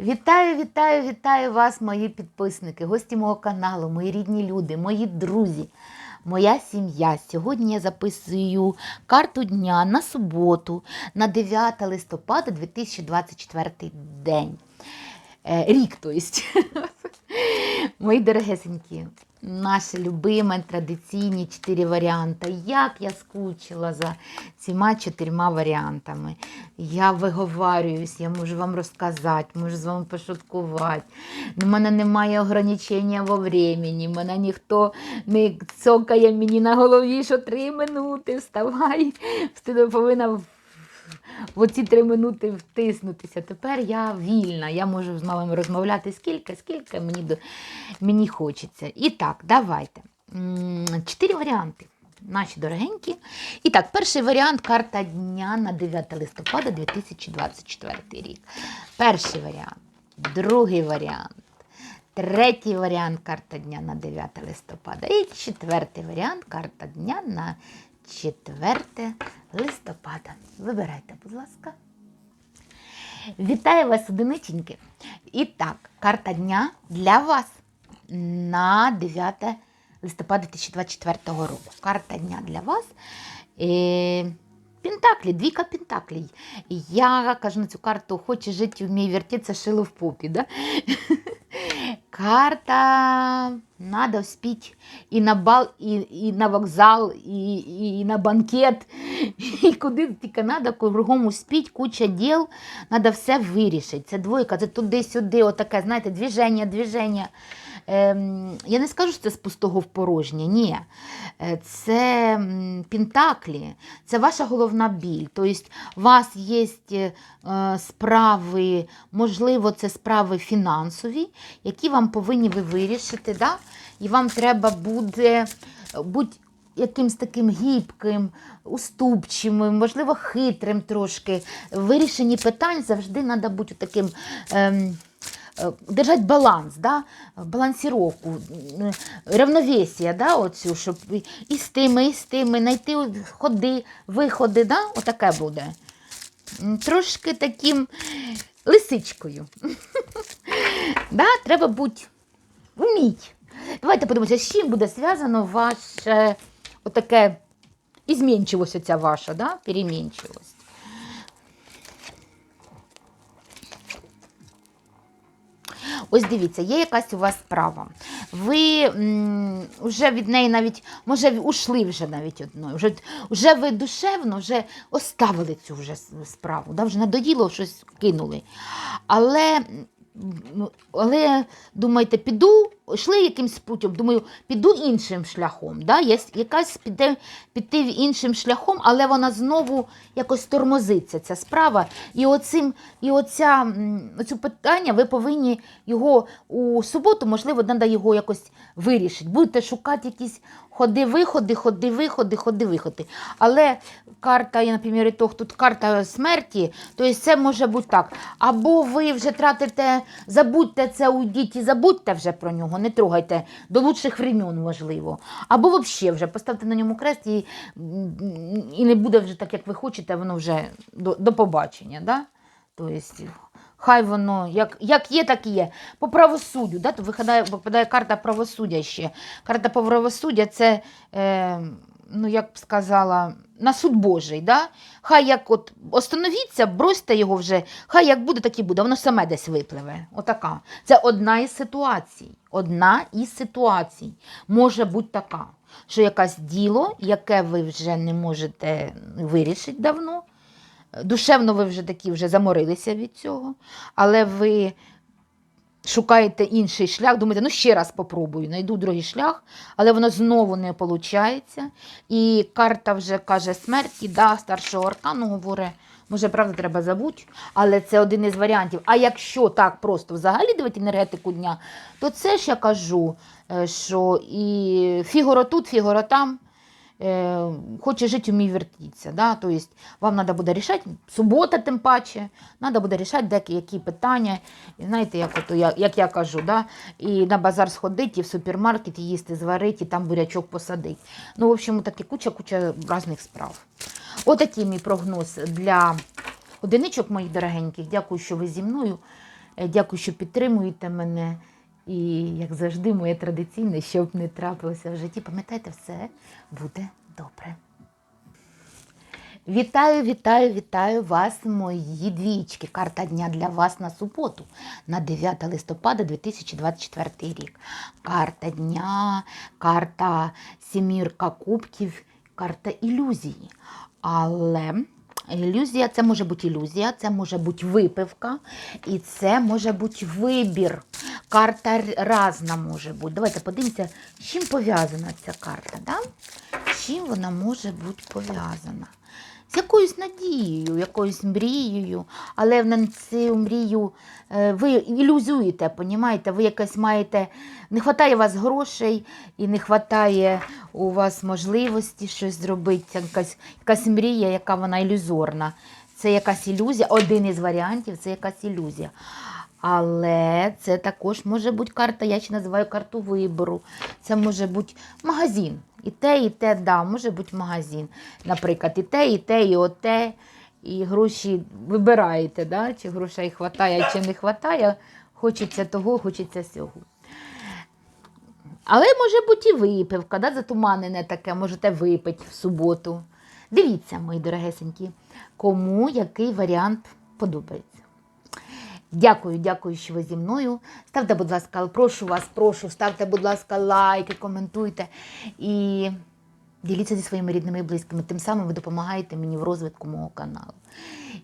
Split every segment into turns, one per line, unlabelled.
Вітаю, вітаю, вітаю вас, мої підписники, гості мого каналу, мої рідні люди, мої друзі, моя сім'я. Сьогодні я записую карту дня на суботу, на 9 листопада 2024 день. Е, рік, то есть. Мої дорогесенькі, наші любимі традиційні чотири варіанти. Як я скучила за цими чотирма варіантами. Я виговарююсь, я можу вам розказати, можу з вами пошуткувати. У мене немає ограничення во времени, мене ніхто не цокає мені на голові, що три минути, вставай, ти повинна в оці три минути втиснутися. Тепер я вільна, я можу з вами розмовляти скільки, скільки мені, до- мені хочеться. І так, давайте. Чотири варіанти. Наші дорогенькі. І так, перший варіант карта дня на 9 листопада 2024 рік. Перший варіант, другий варіант, третій варіант карта дня на 9 листопада. І четвертий варіант карта дня на 4 листопада. Вибирайте, будь ласка. Вітаю вас, одиниченьки. І так, карта дня для вас на 9 листопада 2024 року. Карта дня для вас. Пентаклі, двійка пентаклей. Я кажу на цю карту, хоче жити, вміє вертеться, шило в попі. Да? Карта надо спить і на бал, і, і на вокзал, і, і, на банкет, і куди тільки треба, кругом успіть, куча діл, треба все вирішити. Це двойка, це туди-сюди, отаке, знаєте, движення, движення. Ем, я не скажу, що це з пустого в порожнє, ні. Е, Це пентаклі, це ваша головна біль. Тобто у вас є е, справи, можливо, це справи фінансові, які вам повинні ви вирішити. Да? І вам треба буде бути якимсь таким гібким, уступчивим, можливо, хитрим трошки. В вирішенні питань завжди треба бути таким. Ем, е, Держать баланс, да? балансіровку, м, равновесія, да? Оцю, щоб і з тими, і з тими, знайти ходи, виходи, да? отаке буде. Трошки таким лисичкою. да? Треба бути вміть. Давайте подивимося, з чим буде зв'язано ваше отаке ізмінчивость оця ваша, да? перемінчивость. Ось дивіться, є якась у вас справа. Ви м, вже від неї навіть, може, ушли вже навіть одною. Вже, вже ви душевно вже оставили цю вже справу, да? вже надоїло щось кинули. Але, але думаєте, піду, йшли якимсь путем, думаю, піду іншим шляхом. Да? Є якась піде, піти іншим шляхом, але вона знову якось тормозиться, ця справа. І оцим, і оця, оцю питання ви повинні його у суботу, можливо, треба його якось вирішити. Будете шукати якісь ходи-виходи, ходи-виходи, ходи-виходи. Але карта, я, наприклад, тут карта смерті, тобто це може бути так. Або ви вже тратите, забудьте це, уйдіть і забудьте вже про нього, не трогайте до лучших времен, можливо. Або взагалі вже поставте на ньому крест і, і не буде вже так, як ви хочете, воно вже до, до побачення. Да? Тобто, хай воно як, як є, так і є. По правосуддю, да? то випадає, карта правосуддя ще. Карта правосуддя це, е, ну як б сказала, на суд Божий. Да? Хай як от остановіться, бросьте його вже, хай як буде, так і буде, воно саме десь випливе. Отака. Це одна із ситуацій. Одна із ситуацій може бути така, що якесь діло, яке ви вже не можете вирішити давно. Душевно ви вже такі вже заморилися від цього, але ви шукаєте інший шлях, думаєте, ну ще раз попробую, знайду другий шлях, але воно знову не виходить. І карта вже каже смерті, да, старшого аркану говорить, може, правда, треба забути, але це один із варіантів. А якщо так просто взагалі дивити енергетику дня, то це ж я кажу, е, що і фігуро тут, фігуро там. Е, Хоче жити, вмій вертітися. Да? Тобто вам треба буде рішати, субота тим паче, треба буде рішати деякі питання. І знаєте, як, от, я, як я кажу, да? і на базар сходити, і в супермаркет і їсти зварити, і там бурячок посадити. Ну, в общем, таке куча-куча різних справ. Отакий мій прогноз для одиничок моїх дорогеньких. Дякую, що ви зі мною. Е, Дякую, що підтримуєте мене. І, як завжди, моє традиційне, щоб не трапилося в житті, пам'ятайте, все буде добре. Вітаю, вітаю, вітаю вас, мої двічки. Карта дня для вас на суботу, на 9 листопада 2024 рік. Карта дня, карта сімірка кубків, карта ілюзії. Але ілюзія це може бути ілюзія, це може бути випивка, і це може бути вибір. Карта разна може бути. Давайте подивимося, з чим пов'язана ця карта. Да? Чим вона може бути пов'язана? з якоюсь надією, якоюсь мрією, але на цю мрію е, ви ілюзуєте, понімаєте? Ви якось маєте, не вистачає у вас грошей і не вистачає у вас можливості щось зробити. Якась, якась мрія, яка вона ілюзорна. Це якась ілюзія, один із варіантів це якась ілюзія. Але це також може бути карта, я ще називаю карту вибору. Це може бути магазин. І те, і те, да, може бути магазин. Наприклад, і те, і те, і оте. І гроші вибираєте, да? чи грошей вистачає, чи не вистачає. Хочеться того, хочеться сього. Але може бути і випивка, да? затуманене таке, можете випити в суботу. Дивіться, мої дорогесенькі, кому який варіант подобається. Дякую, дякую, що ви зі мною. Ставте, будь ласка, прошу вас, прошу, ставте, будь ласка, лайки, коментуйте і діліться зі своїми рідними і близькими. Тим самим ви допомагаєте мені в розвитку мого каналу.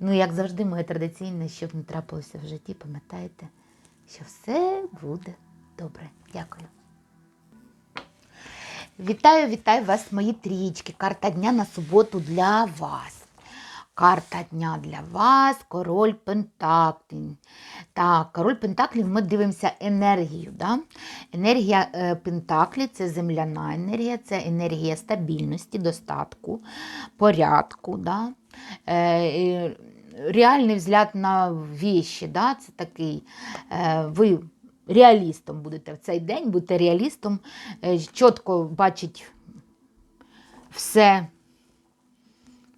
Ну, як завжди, моє традиційне, щоб не трапилося в житті, пам'ятайте, що все буде добре. Дякую. Вітаю, вітаю вас, мої трічки. Карта дня на суботу для вас. Карта дня для вас, король Пентаклів. Так, король Пентаклів ми дивимося енергію. Да? Енергія е, Пентаклі це земляна енергія, це енергія стабільності, достатку, порядку. Да? Е, реальний взгляд на віші, да? це такий. Е, ви реалістом будете в цей день, будете реалістом, чітко бачить все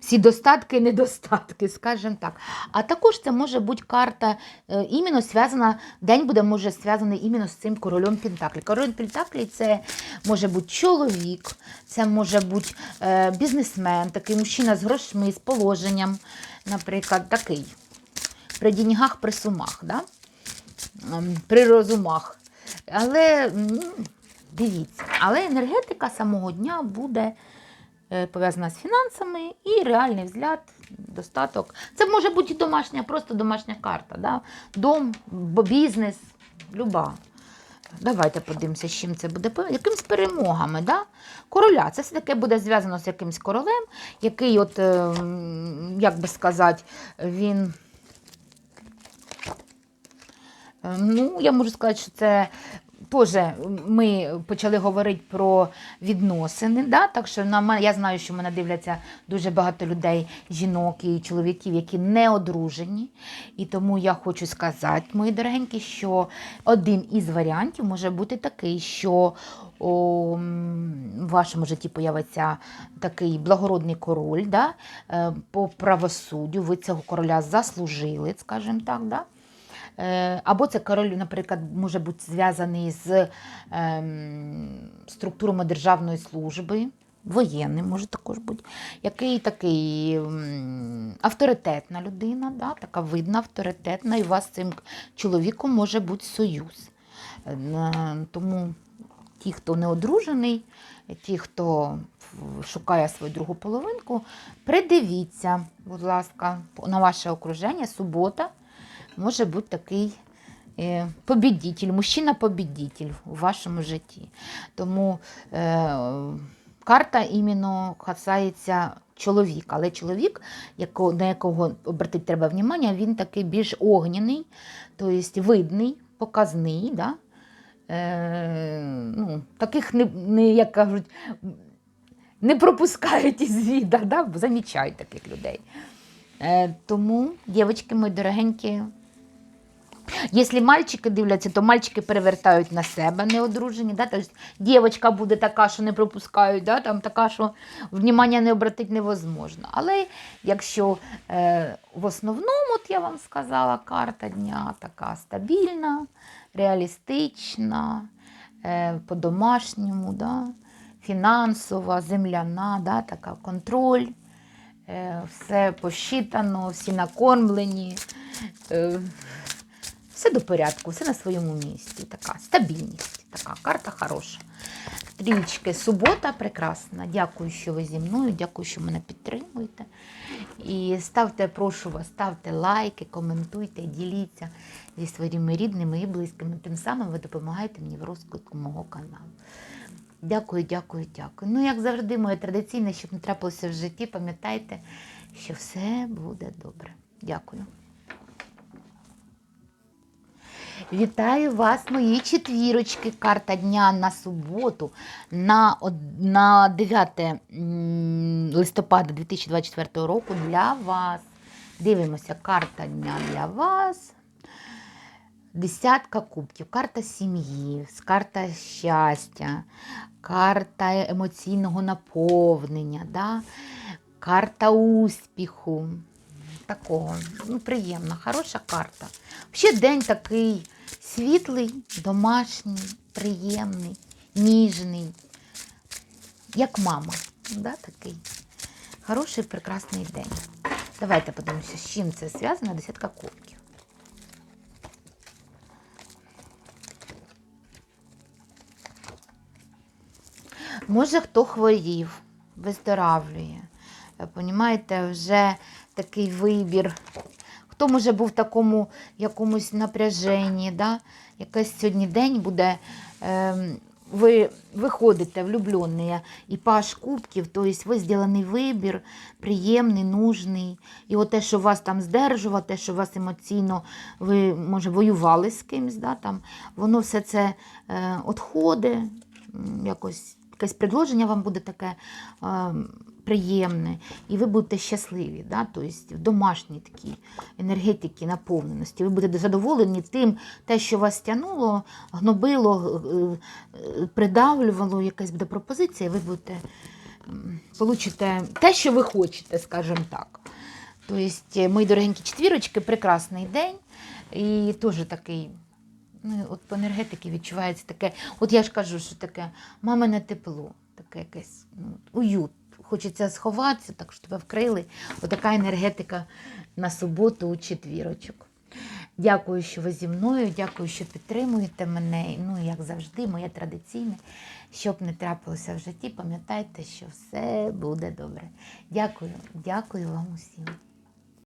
всі достатки і недостатки, скажімо так. А також це може бути карта е, іменно зв'язана, день буде може зв'язаний іменно з цим королем Пентаклі. Король Пентаклі це може бути чоловік, це може бути е, бізнесмен, такий мужчина з грошми, з положенням, наприклад, такий. При деньгах, при сумах, да? Ем, при розумах. Але дивіться, але енергетика самого дня буде пов'язана з фінансами і реальний взгляд, достаток. Це може бути домашня, просто домашня карта. Да? Дом, бізнес, люба. Давайте подивимося, з чим це буде. Якимсь перемогами. Да? Короля. Це все таки буде зв'язано з якимсь королем, який, от, е, як би сказати, він. Е, Ну, я можу сказати, що це теж ми почали говорити про відносини. Да? Так що на мене, я знаю, що мене дивляться дуже багато людей, жінок і чоловіків, які не одружені. І тому я хочу сказати, мої дорогенькі, що один із варіантів може бути такий, що в вашому житті появиться такий благородний король, да? е, по правосуддю. Ви цього короля заслужили, скажімо так. Да? Е, Або це король, наприклад, може бути зв'язаний з ем, структурами державної служби, воєнним може також бути, який такий м, авторитетна людина, да, така видна, авторитетна, і у вас з цим чоловіком може бути союз. Е, Тому ті, хто не одружений, ті, хто шукає свою другу половинку, придивіться, будь ласка, на ваше окруження, субота може бути такий е, побідітель, мужчина-побідітель у вашому житті. Тому е, карта іменно касається чоловіка. Але чоловік, яко, на якого обратити треба внимання, він такий більш огняний, тобто видний, показний. Да? Е, ну, таких не, не, як кажуть, не пропускають із віда, да? замічають таких людей. Е, тому, дівчатки мої дорогенькі, Якщо мальчики дивляться, то мальчики перевертають на себе неодружені. Да? Тобто дівчинка буде така, що не пропускають, да? там така, що внимання не обратити невозможно. Але якщо е, в основному, от я вам сказала, карта дня така стабільна, реалістична, е, по-домашньому, да? фінансова, земляна, да? така контроль. Е, все посчитано, всі накормлені. Е, все до порядку, все на своєму місці. Така стабільність, така карта хороша. Стрічки, субота прекрасна. Дякую, що ви зі мною, дякую, що мене підтримуєте. І ставте, прошу вас, ставте лайки, коментуйте, діліться зі своїми рідними і близькими. Тим самим ви допомагаєте мені в розвитку мого каналу. Дякую, дякую, дякую. Ну, як завжди, моє традиційне, щоб не трапилося в житті, пам'ятайте, що все буде добре. Дякую. Вітаю вас, мої четвірочки. Карта дня на суботу на, на 9 листопада 2024 року для вас. Дивимося, карта дня для вас. Десятка кубків, карта сім'ї, карта щастя, карта емоційного наповнення, да? карта успіху. Такого, ну, приємна, хороша карта. Ще день такий світлий, домашній, приємний, ніжний, як мама. Да, такий. Хороший, прекрасний день. Давайте подивимося, з чим це зв'язано, десятка кубків. Може, хто хворів, виздоравлює. Понімаєте, вже такий вибір. Хто може був в такому якомусь напряженні, да? якийсь сьогодні день буде. ем, ви виходите влюблені і паш кубків, тобто ви зроблений вибір, приємний, нужний. І от те, що вас там здержувало, те, що вас емоційно, ви, може, воювали з кимось, да, там, воно все це е, відходить, якось якесь предложення вам буде таке е, приємне, і ви будете щасливі, да? тобто в домашній такій енергетиці, наповненості. Ви будете задоволені тим, те, що вас тягнуло, гнобило, е, е, придавлювало, якась буде пропозиція, і ви будете получите те, що ви хочете, скажімо так. Тобто, мої дорогенькі четвірочки, прекрасний день. І теж такий Ну, от по енергетиці відчувається таке, от я ж кажу, що таке мамине тепло, таке якесь ну, уют. Хочеться сховатися, так що тебе вкрили. Отака енергетика на суботу у четвірочок. Дякую, що ви зі мною, дякую, що підтримуєте мене. Ну, як завжди, моє традиційне. Щоб не трапилося в житті, пам'ятайте, що все буде добре. Дякую, дякую вам усім.